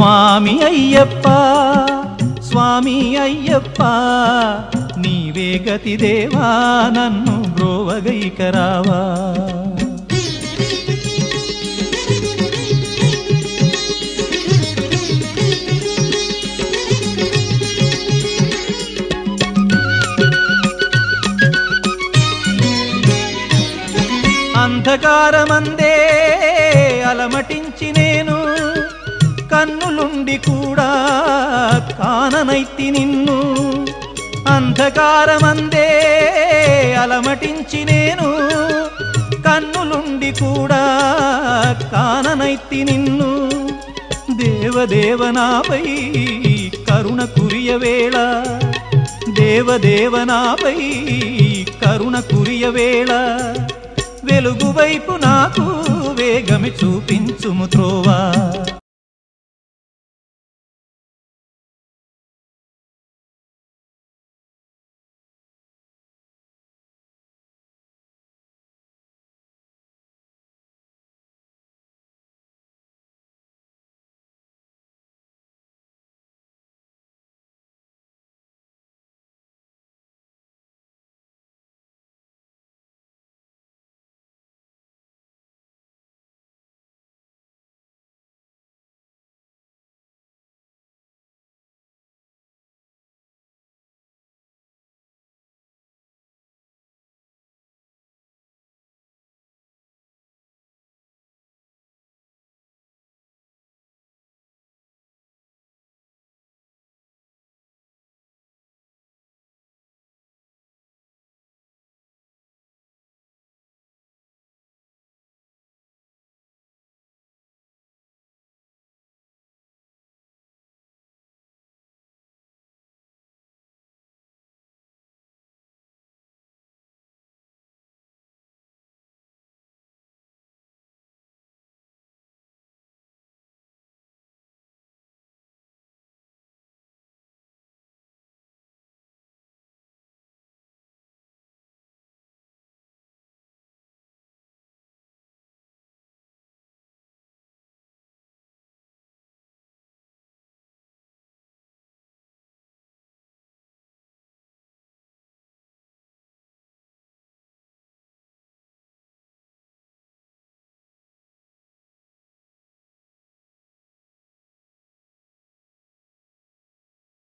స్వామి అయ్యప్ప స్వామి అయ్యప్ప నీవే గతి దేవా నన్ను బ్రోవగైకరావా అంధకారమందే అలమటించి నేను కన్నులుండి కూడా కాననైతి నిన్ను. అంధకారమందే అలమటించి నేను. కన్నులుండి కూడా కాననైతి నిన్ను. దేవదేవనాపై కరుణ కురియవేళ దేవదేవనాపై కరుణ కురియవేళ వెలుగు వైపు నాకు వేగమి చూపించుము త్రోవా.